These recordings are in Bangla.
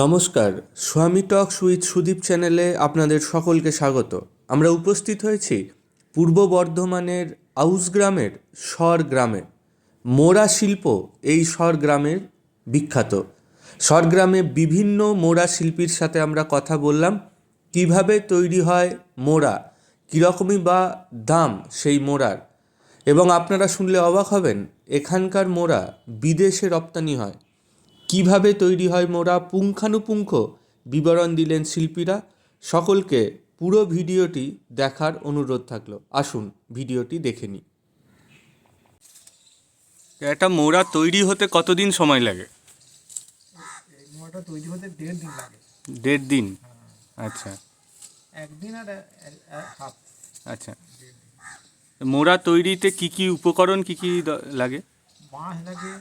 নমস্কার, স্বামী টক্স উইথ সুদীপ চ্যানেলে আপনাদের সকলকে স্বাগত। আমরা উপস্থিত হয়েছি পূর্ব বর্ধমানের আউস গ্রামের স্বর গ্রামে। মোড়া শিল্প এই স্বর গ্রামের বিখ্যাত। স্বর গ্রামে বিভিন্ন মোড়া শিল্পীর সাথে আমরা কথা বললাম, কীভাবে তৈরি হয় মোড়া কীরকমই বা দাম সেই মোড়ার এবং আপনারা শুনলে অবাক হবেন, এখানকার মোড়া বিদেশে রপ্তানি হয়। কীভাবে তৈরি হয় মোড়া পুঙ্খানুপুঙ্খ বিবরণ দিলেন শিল্পীরা। সকলকে পুরো ভিডিওটি দেখার অনুরোধ থাকল। আসুন ভিডিওটি দেখে নিই। একটা মোড়া তৈরি হতে কতদিন সময় লাগে? এই তৈরি হতে দেড় দিন লাগে। দেড় দিন? আচ্ছা। একদিন আর হাফ। আচ্ছা। মোড়া তৈরিতে কি কি উপকরণ কি কি লাগে? বাঁশ লাগে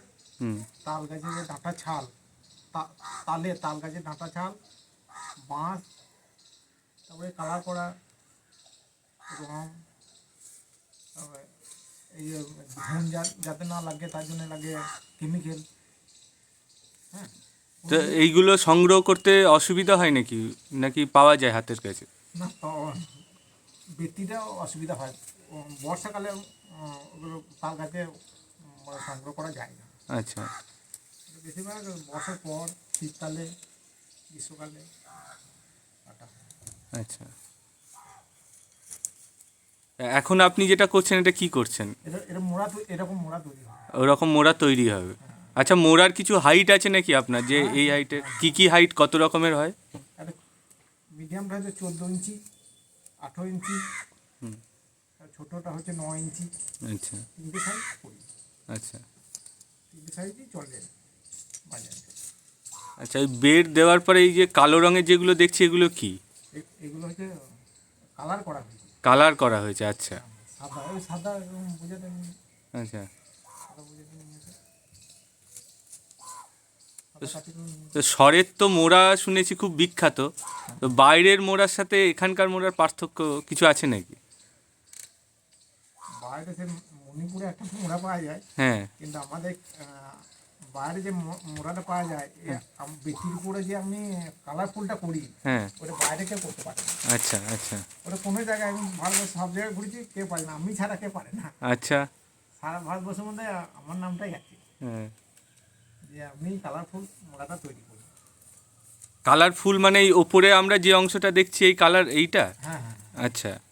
তাল গাছের যে ডাঁটা ছাল তালে তাল গাছের ডাঁটা ছাল বাঁশ তারপরে কালার করা রং তারপরে এই যে ধুন যাতে না লাগে তার জন্য লাগে কেমিক্যাল হ্যাঁ? তো এইগুলো সংগ্রহ করতে অসুবিধা হয় নাকি? নাকি পাওয়া যায় হাতের কাছে? না ব্যক্তিটা অসুবিধা হয়। বর্ষাকালে ওগুলো তাল গাছে সংগ্রহ করা যায় না। আচ্ছা। বেশিরভাগ বর্ষার পর শীতকালে গ্রীষ্মকালে আচ্ছা। এখন আপনি যেটা করছেন এটা কি করছেন? এটা এটা মোড়া এরকম মোড়া ওরকম মোড়া তৈরি হবে। আচ্ছা মোড়ার কিছু হাইট আছে নাকি আপনার? যে এই হাইটের কি কি হাইট কত রকমের হয়? একটা মিডিয়ামটা হচ্ছে চোদ্দ ইঞ্চি আঠেরো ইঞ্চি ছোটোটা হচ্ছে ন ইঞ্চি। আচ্ছা। আচ্ছা। সাইজই চলে বাজারে। আচ্ছা এই বেড দেওয়ার পরে এই যে কালো রঙের যেগুলো দেখছি এগুলো কি? এগুলো হচ্ছে কালার করা হয়েছে। কালার করা হয়েছে আচ্ছা। সাদা ওই সাদা বোঝাতে আচ্ছা। তো স্বরের তো মোড়া শুনেছি খুব বিখ্যাত। তো বাইরের মোড়ার সাথে এখানকার মোড়ার পার্থক্য কিছু আছে নাকি? বাইরে সে মণিপুরে একটা মোড়া পাওয়া যায় হ্যাঁ। কিন্তু আমাদের বাইরে যে মোড়াটা পাওয়া যায় আম- বেটির উপরে যে আমি কালারফুলটা করি হ্যাঁ। ওটা বাইরে কেউ করতে পারে না। আচ্ছা আচ্ছা। ওটা কোনো জায়গায় আমি ভারতবর্ষ সব জায়গায় ঘুরেছি কেউ পারে না। আমি ছাড়া কেউ পারে না। আচ্ছা। সারা ভারতবর্ষের মধ্যে আমার নামটাই আছে। হ্যাঁ। যে আমি কালারফুল মোড়াটা তৈরি করি। কালারফুল মানে এই ওপরে আমরা যে অংশটা দেখছি এই কালার এইটা? হ্যাঁ হ্যাঁ আচ্ছা। আ-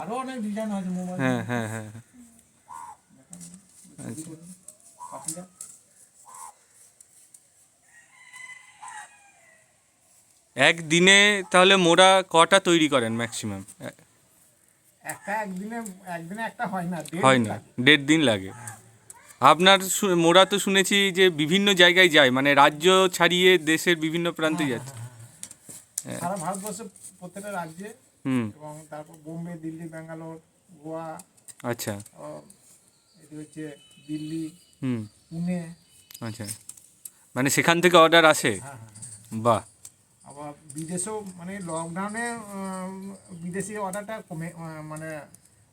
আরও অনেক ডিজাইন আছে মোবাইল হ্যাঁ হ্যাঁ হ্যাঁ হ্যাঁ। একদিনে তাহলে মোড়া কটা তৈরি করেন ম্যাক্সিমাম একটা একদিনে একদিনে একটা হয় না হয় না। দেড় দিন লাগে। আপনার মোড়া তো শুনেছি যে বিভিন্ন জায়গায় যায় মানে রাজ্য ছাড়িয়ে দেশের বিভিন্ন প্রান্তে যাচ্ছে। সারা ভারতবর্ষে প্রত্যেকটা রাজ্যে এবং তারপর বোম্বে দিল্লি ব্যাঙ্গালোর গোয়া আচ্ছা। এটি হচ্ছে দিল্লি হুম। পুনে। আচ্ছা। মানে সেখান থেকে অর্ডার আসে? হ্যাঁ হ্যাঁ হ্যাঁ। বাহ। আবার বিদেশেও মানে লকডাউনে বিদেশি অর্ডারটা কমে মানে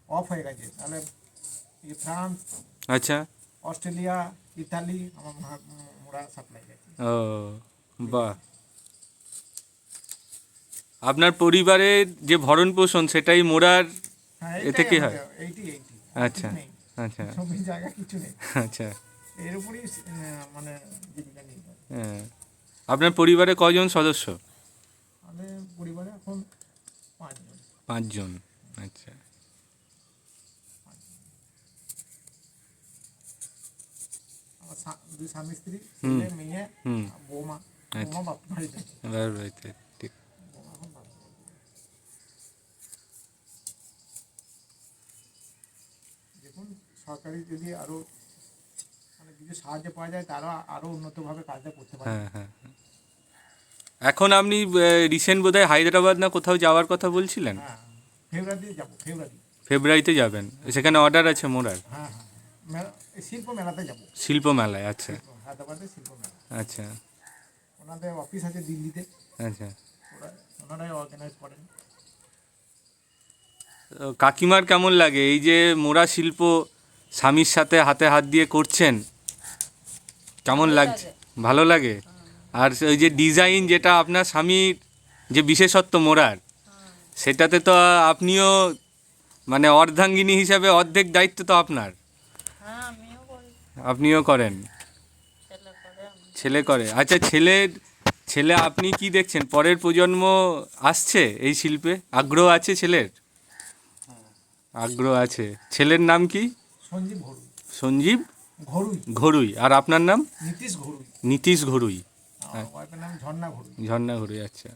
অফ হয়ে গেছে। তাহলে ফ্রান্স আচ্ছা। অস্ট্রেলিয়া ইতালি আমার মোড়া সাপ্লাই গেছে ও বাহ। আপনার পরিবারের যে ভরণ পোষণ সেটাই মোড়ার হ্যাঁ এতে কি হয়? আচ্ছা আচ্ছা। জায়গা কিছু নেই। আচ্ছা। এর উপরই মানে জীবিকা নির্ভর। হ্যাঁ। আপনার পরিবারে কজন সদস্য? আমাদের পরিবারে এখন পাঁচজন। পাঁচজন আচ্ছা। আমার দুই স্বামী স্ত্রী। ছেলে মেয়ে বৌমা। আচ্ছা। বৌমা বাপ বাড়িতে বাড়িতে দেখুন সরকারি যদি আরও মানে কিছু সাহায্য পাওয়া যায় তারা আরও উন্নতভাবে কাজটা করতে পারে। হ্যাঁ হ্যাঁ হ্যাঁ। এখন আপনি রিসেন্ট বোধহয় হায়দ্রাবাদ না কোথাও যাওয়ার কথা বলছিলেন? হ্যাঁ ফেব্রুয়ারিতে যাব ফেব্রুয়ারি। ফেব্রুয়ারিতে যাবেন। সেখানে অর্ডার আছে মোড়ার? হ্যাঁ হ্যাঁ। শিল্প মেলাতে যাব। শিল্প মেলায় আচ্ছা। হায়দ্রাবাদে শিল্প মেলা। আচ্ছা। ওনাদের অফিস আছে দিল্লিতে। আচ্ছা। ওরা ওনারাই অর্গানাইজ করেন। কাকিমার কেমন লাগে? এই যে মোড়া শিল্প স্বামীর সাথে হাতে হাত দিয়ে করছেন কেমন লাগছে? ভালো লাগে? আর ওই যে ডিজাইন যেটা আপনার স্বামীর যে বিশেষত্ব মোড়ার সেটাতে তো আপনিও মানে অর্ধাঙ্গিনী হিসাবে অর্ধেক দায়িত্ব তো আপনার। হ্যাঁ আপনিও করেন? ছেলে করে আমি। ছেলে করে? আচ্ছা ছেলের ছেলে আপনি কি দেখছেন? পরের প্রজন্ম আসছে এই শিল্পে? আগ্রহ আছে ছেলের? আগ্রহ আছে। ছেলের নাম কি? সঞ্জীব ঘরুই। সঞ্জীব ঘরুই। ঘরুই। আর আপনার নাম? নীতিশ ঘরুই। নীতিশ ঘরুই। নাম ঝর্ণা ঘরুই। ঝর্ণা ঘরুই আচ্ছা।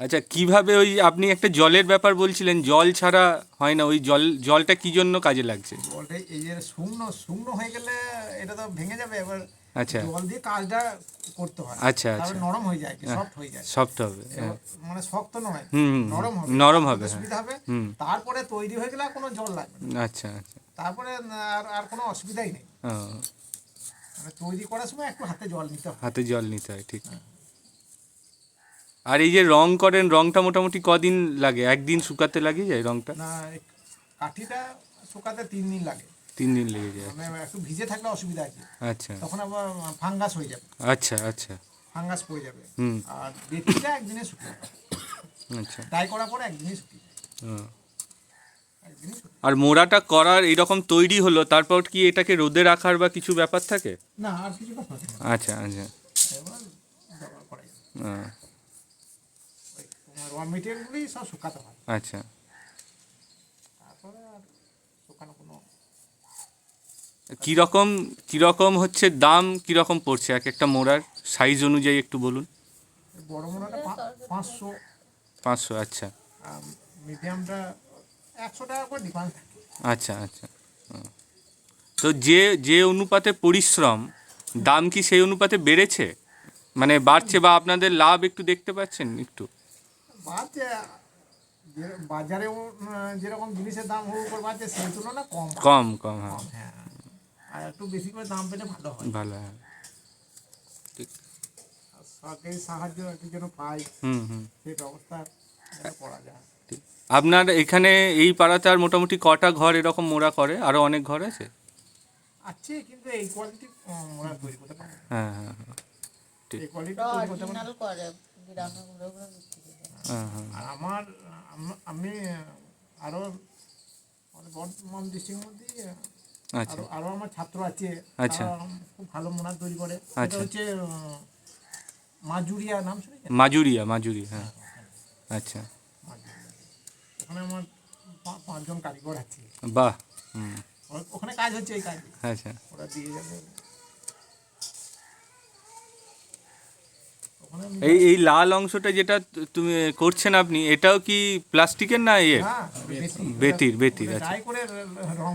আচ্ছা কীভাবে ওই আপনি একটা জলের ব্যাপার বলছিলেন জল ছাড়া হয় না ওই জল জলটা কি জন্য কাজে লাগছে? জলটা এই যে শূন্য শূন্য হয়ে গেলে এটা তো ভেঙে যাবে এবার আচ্ছা। জল দিয়ে কাজটা করতে হয়। আচ্ছা, আচ্ছা। নরম হয়ে যায় সফট হয়ে যায়। সফট হবে হ্যাঁ। মানে শক্ত নয় নরম হবে। নরম হবে, হ্যাঁ। সুবিধা হবে? হুম। তারপরে তৈরি হয়ে গেলে কোনো জল লাগবে আচ্ছা আচ্ছা। তারপরে আর আর কোনো অসুবিধাই নেই। মানে তৈরি করার সময় একটু হাতে জল নিতে হয় হাতে জল নিতে হয় ঠিক। আর এই যে রং করেন রংটা মোটামুটি কদিন লাগে? একদিন শুকাতে লাগে যায় রংটা? না কাঠিটা শুকাতে তিন দিন লাগে। তিন দিন লেগে যায়। মানে একটু ভিজে থাকলে অসুবিধা আছে। আচ্ছা। তখন আবার ফাঙ্গাস হয়ে যাবে। আচ্ছা আচ্ছা। ফাঙ্গাস পড়ে যাবে। হুম। আর বেটিটা একদিনে শুকিয়ে আচ্ছা। ডাই করার পরে একদিনই শুকিয়ে আর মোড়াটা করার এইরকম তৈরি হলো তারপর কি এটাকে রোদে রাখার বা কিছু ব্যাপার থাকে? না আর কিছু না। আচ্ছা আচ্ছা। র মেটেরিয়ালগুলি সব শুকাতে হয়। আচ্ছা তারপরে আর শুকানো কোনো কীরকম কীরকম হচ্ছে দাম কীরকম পড়ছে? এক একটা মোড়ার সাইজ অনুযায়ী একটু বলুন। বড় মোড়াটা পাঁচশো। পাঁচশো আচ্ছা। মিডিয়ামটা একশো টাকা করে ডিফারেন্স আচ্ছা আচ্ছা। তো যে যে অনুপাতে পরিশ্রম দাম কি সেই অনুপাতে বেড়েছে? মানে বাড়ছে বা আপনাদের লাভ একটু দেখতে পাচ্ছেন একটু? বাড়ছে বাজারে যেরকম জিনিসের দাম হুড় করে বাড়ছে সেই তুলনায় কম। কম কম হ্যাঁ। হ্যাঁ। আর একটু বেশি করে দাম পেলে ভালো হয়। ভালো হ্যাঁ। আর সরকারি সাহায্য একটু যেন পাই হুম হুম। সেই ব্যবস্থা করা যায়। ঠিক। আপনার এখানে এই পাড়াতে আর মোটামুটি কটা ঘর এরকম মোড়া করে? আরও অনেক ঘর আছে? আছে কিন্তু এই কোয়ালিটি ওরা তৈরি করতে পারে হ্যাঁ হ্যাঁ হ্যাঁ। ঠিক। এই কোয়ালিটি। অরিজিনাল করে গ্রামে ঘুরে ঘুরে বিক্রি হ্যাঁ হ্যাঁ আর আমার আমি আরও আমাদের বর্ধমান ডিস্ট্রিক্টের মধ্যে আচ্ছা। আরও আমার ছাত্র আছে। আচ্ছা। খুব ভালো মোনা তৈরি করে। আচ্ছা। হচ্ছে মাজুরিয়া নাম শুনেছেন? মাজুরিয়া মাজুরি হ্যাঁ। আচ্ছা। ওখানে আমার পাঁচজন কারিগর আছে। বাহ ওখানে কাজ হচ্ছে এই কাজ। আচ্ছা। ওরা দিয়ে যাবে ওখানে আমি- এই এই লাল অংশটা যেটা তুমি করছেন আপনি এটাও কি প্লাস্টিকের না ইয়ে বেতি বেতির বেতির। আচ্ছা। করে রং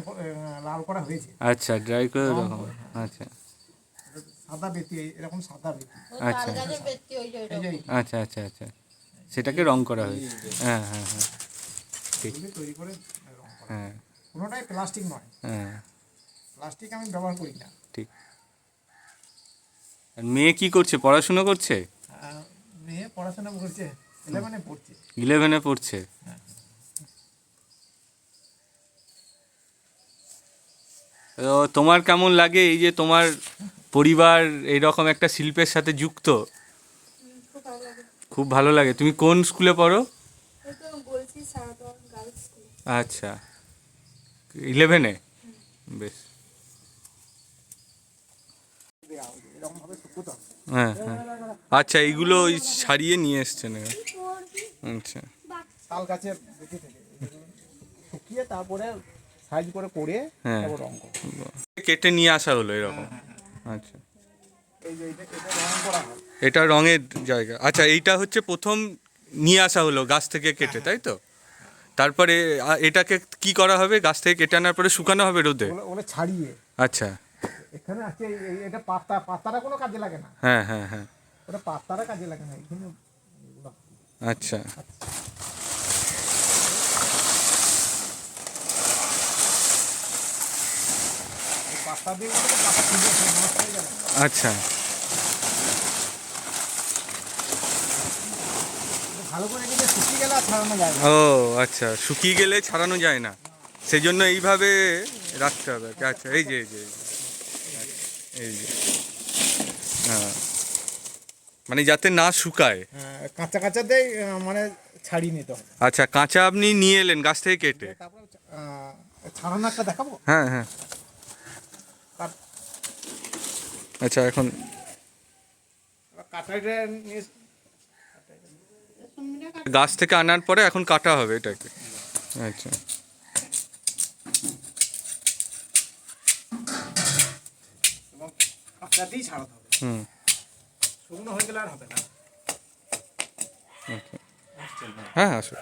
লাল করা হয়েছে। আচ্ছা ড্রাই করে এরকম আচ্ছা। সাদা বেতি এরকম সাদা বেতি। আচ্ছা। ওইরকম। আচ্ছা। আচ্ছা আচ্ছা সেটাকে রং করা হয়েছে। হ্যাঁ হ্যাঁ হ্যাঁ। এগুলি তৈরি করে। হ্যাঁ। কোনোটাই প্লাস্টিক নয়। হ্যাঁ। প্লাস্টিক আমি ব্যবহার করি না। ঠিক। আর মেয়ে কি করছে? পড়াশুনো করছে? মেয়ে পড়াশোনা করছে ইলেভেনে পড়ছে। ইলেভেনে পড়ছে? তোমার কেমন লাগে এই যে তোমার পরিবার এইরকম একটা শিল্পের সাথে যুক্ত? খুব ভালো লাগে। তুমি কোন স্কুলে পড়ো? আচ্ছা। ইলেভেনে বেশ। হবে হ্যাঁ হ্যাঁ। আচ্ছা এইগুলো ওই সারিয়ে নিয়ে এসছেন। আচ্ছা। তাল গাছের বেতি থেকে। এগুলো শুকিয়ে তারপরে সাইজ করে করে হ্যাঁ। কেটে নিয়ে আসা হলো এরকম। আচ্ছা। এটা রঙের জায়গা। আচ্ছা এইটা হচ্ছে প্রথম নিয়ে আসা হলো গাছ থেকে কেটে তাই তো? তারপরে এটাকে কি করা হবে? গাছ থেকে কেটে আনার পরে শুকানো হবে রোদে? ছাড়িয়ে। আচ্ছা। এখানে আছে এটা পাতা পাতারা কোনো কাজে লাগে না। হ্যাঁ হ্যাঁ হ্যাঁ। ওটা পাতারা কাজে লাগে না এখানে আচ্ছা। পাতা দিয়ে পাতা আচ্ছা। ভালো করে শুকিয়ে গেলে আর ছাড়ানো যায় না। ও আচ্ছা শুকিয়ে গেলে ছাড়ানো যায় না। সেই জন্য এইভাবে রাখতে হবে। আচ্ছা এই যে এই যে। এই যে। হ্যাঁ। মানে যাতে না শুকায়। হ্যাঁ, কাঁচা কাঁচাতেই মানে ছাড়িয়ে নিতে হবে। আচ্ছা কাঁচা আপনি নিয়ে এলেন গাছ থেকে কেটে? তারপর ছাড়ানো একটা দেখাবো? হ্যাঁ হ্যাঁ। আচ্ছা এখন গাছ থেকে আনার পরে এখন কাটা হবে এটাকে। আচ্ছা। কাঁচাতেই ছাড়াতে হবে। হুম। শুকনো হয়ে গেলে আর হবে না। হ্যাঁ আসো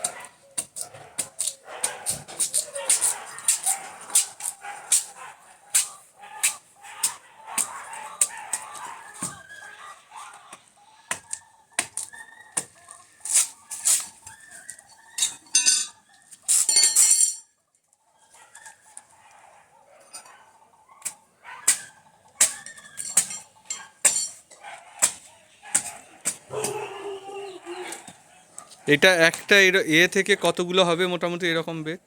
এটা একটা এ থেকে কতগুলো হবে মোটামুটি এরকম বেগ?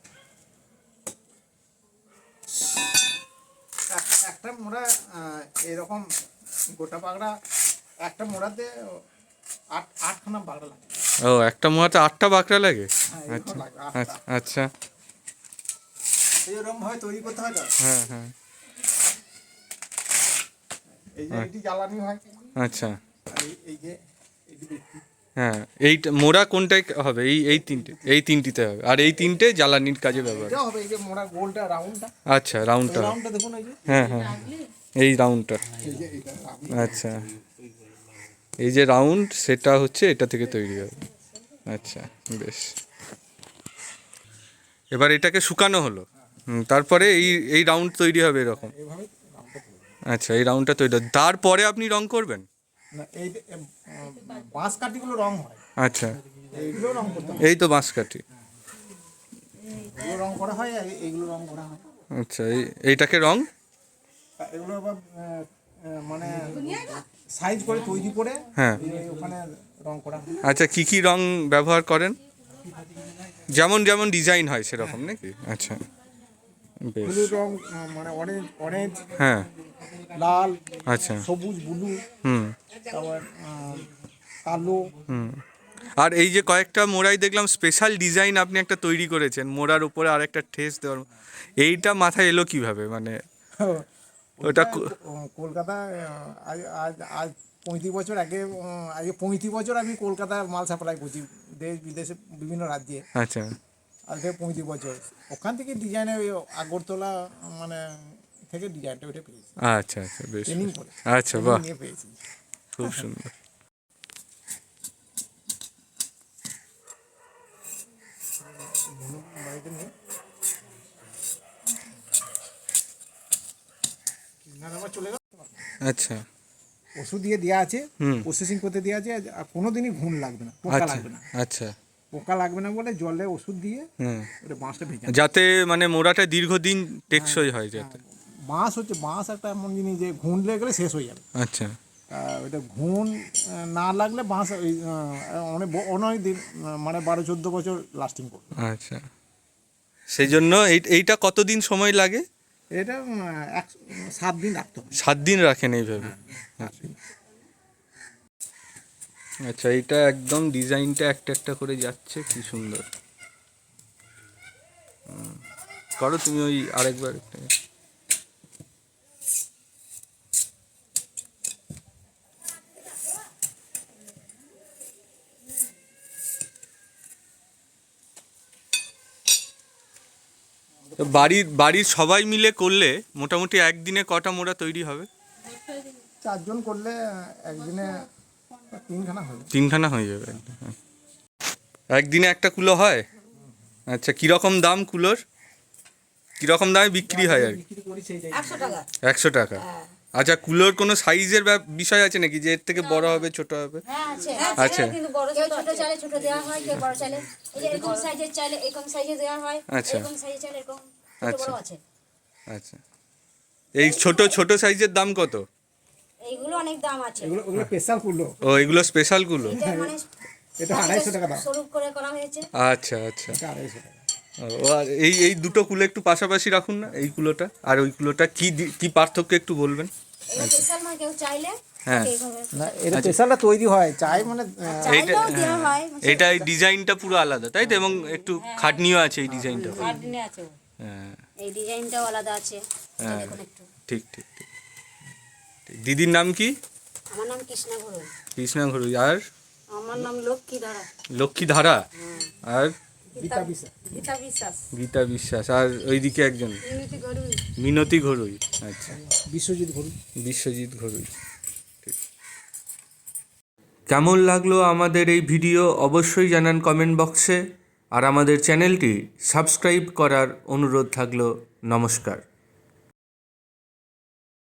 এক- একটা মোড়া এরকম গোটা পাগড়া একটা মোড়াতে আট আটখানা পাগড়া লাগে। ও একটা মোয়াতে আটটা বাঁকড়া লাগে? হ্যাঁ, এরকম আচ্ছা আচ্ছা আচ্ছা। এইরকম ভাবে তৈরি করতে হয় হ্যাঁ হ্যাঁ। এই যে এটি জ্বালানি হয়। আচ্ছা। এই- এই যে এটি। হ্যাঁ এই মোড়া কোনটায় হবে? এই এই তিনটে এই তিনটিতে হবে। আর এই তিনটে জ্বালানির কাজে ব্যবহার। এটা হবে এই যে মোড়া গোলটা রাউন্ডটা। আচ্ছা রাউন্ডটা। রাউন্ডটা দেখুন এই যে। হ্যাঁ হ্যাঁ এই রাউন্ডটা। এই round। আচ্ছা। এই যে রাউন্ড সেটা হচ্ছে এটা থেকে তৈরি হবে। আচ্ছা বেশ। এবার এটাকে শুকানো হলো। তারপরে এই এই রাউন্ড তৈরি হবে এরকম। রাউন্ডটা। আচ্ছা এই রাউন্ডটা তৈরি হবে। তারপরে আপনি রং করবেন? না এই বাঁশ কাঠিগুলো রং হয়। আচ্ছা। এইগুলো রং করতে হয়। এই তো বাঁশকাঠি। এগুলো রং করা হয় আর এইগুলো রং করা হয়। আচ্ছা এই এইটাকে রং? তা এগুলো আবার আহ, আহ, মানে সাইজ করে তৈরি করে হ্যাঁ। এই ওখানে রং করা হয়। আচ্ছা কি কি রং ব্যবহার করেন? যেমন যেমন ডিজাইন হয় সেরকম নাকি? আচ্ছা। হলুদ রং মানে অরেঞ্জ অরেঞ্জ হ্যাঁ। লাল আচ্ছা। সবুজ ব্লু হুম। তারপর কালো। হুম। আর এই যে কয়েকটা মোড়াই দেখলাম স্পেশাল ডিজাইন আপনি একটা তৈরি করেছেন মোড়ার উপরে আর একটা ঠেস দেওয়ার এইটা মাথায় এলো কীভাবে? মানে ওটা ওটা কো- কলকাতায় আহ, আজ আজ আজ পঁয়ত্রিশ বছর আগে আগে পঁয়ত্রিশ বছর আমি কলকাতায় মাল সাপ্লাই করছি দেশ বিদেশে বিভিন্ন রাজ্যে। আচ্ছা। আজ থেকে পঁয়ত্রিশ বছর। ওখান থেকে ডিজাইনে ওই আগরতলা মানে থেকে ডিজাইনটা ওটা পেয়েছি। আচ্ছা আচ্ছা বেশ। ট্রেনিং করে। আচ্ছা বাহ। নিয়ে পেয়েছি। খুব সুন্দর। আচ্ছা। ওষুধ দিয়ে দেওয়া আছে হুম। প্রসেসিং করতে দেওয়া আছে আর কোনোদিনই ঘুম লাগবে না পোকা আচ্ছা লাগবে না। আচ্ছা। পোকা লাগবে না বলে জলে ওষুধ দিয়ে ওটা বাঁশটা ভেজা যাতে মানে মোড়াটা দীর্ঘদিন টেকসই হয় যাতে। বাঁশ হচ্ছে বাঁশ একটা এমন জিনিস যে ঘুণ লেগে গেলে শেষ হয়ে যাবে। আচ্ছা। ওইটা ঘুণ না লাগলে বাঁশ ওই অনেক অনেক দিন মানে বারো চোদ্দ বছর লাস্টিং করবে। আচ্ছা। সেই জন্য এই- এইটা কতদিন সময় লাগে? এটা এক সাত দিন রাখতে সাত দিন রাখেন এইভাবে। আচ্ছা এটা একদম ডিজাইনটা একটা একটা করে যাচ্ছে, কি সুন্দর। করো তুমি ওই আরেকবার একটা। বাড়ির বাড়ির সবাই মিলে করলে মোটামুটি একদিনে কটা মোড়া তৈরি হবে চারজন করলে একদিনে তিনখানা হবে তিনখানা হয়ে যাবে। হ্যাঁ। একদিনে একটা কুলো হয়? আচ্ছা কীরকম দাম কুলোর? কীরকম দামে বিক্রি হয় আর একশো টাকা। একশো টাকা। আচ্ছা কুলোর কোনো সাইজের বিষয় আছে নাকি? যে এর থেকে বড় হবে ছোট হবে? হ্যাঁ আচ্ছা। হয় হয় আচ্ছা। ছোট আচ্ছা। আচ্ছা। এই ছোট ছোট সাইজের দাম কত? এইগুলো অনেক দাম আছে। এগুলো ওগুলো স্পেশাল করল ও এগুলো স্পেশাল কুলো? এটা মানে এটা আড়াইশো টাকা দাম। স্বরূপ করে করা হয়েছে। আচ্ছা আচ্ছা। এটা আড়াইশো টাকা। ও আর এই এই দুটো কুলো একটু পাশাপাশি রাখুন না এই কুলোটা? আর ওই কুলোটা কি দি- কি পার্থক্য একটু বলবেন? এটা স্পেশাল মানে কেউ চাইলে হ্যাঁ। এইভাবে না এটা স্পেশালটা তৈরি হয়। চাই মানে আহ, এইটা চাইলেও দেওয়া হয় এটা এই ডিজাইনটা পুরো আলাদা তাই তো? এবং একটু খাটনিও আছে এই ডিজাইনটা। হ্যাঁ। এই ডিজাইনটাও আলাদা আছে। এটা হ্যাঁ। দেখুন একটু। ঠিক ঠিক ঠিক ঠিক। দিদির নাম কি? আমার নাম কৃষ্ণা ঘোড়ই কৃষ্ণা ঘরুই আর? আমার নাম লক্ষ্মী ধারা। লক্ষ্মী ধারা? আর? গীতা বিশ্বাস। গীতা বিশ্বাস। গীতা বিশ্বাস। আর ওইদিকে একজন? মিনতি ঘরুই। আচ্ছা। বিশ্বজিৎ ঘুরি বিশ্বজিৎ ঘরুই। কেমন লাগল আমাদের এই ভিডিও? অবশ্যই জানান কমেন্ট বক্সে আর আমাদের চ্যানেলটি সাবস্ক্রাইব করার অনুরোধ থাকল। নমস্কার।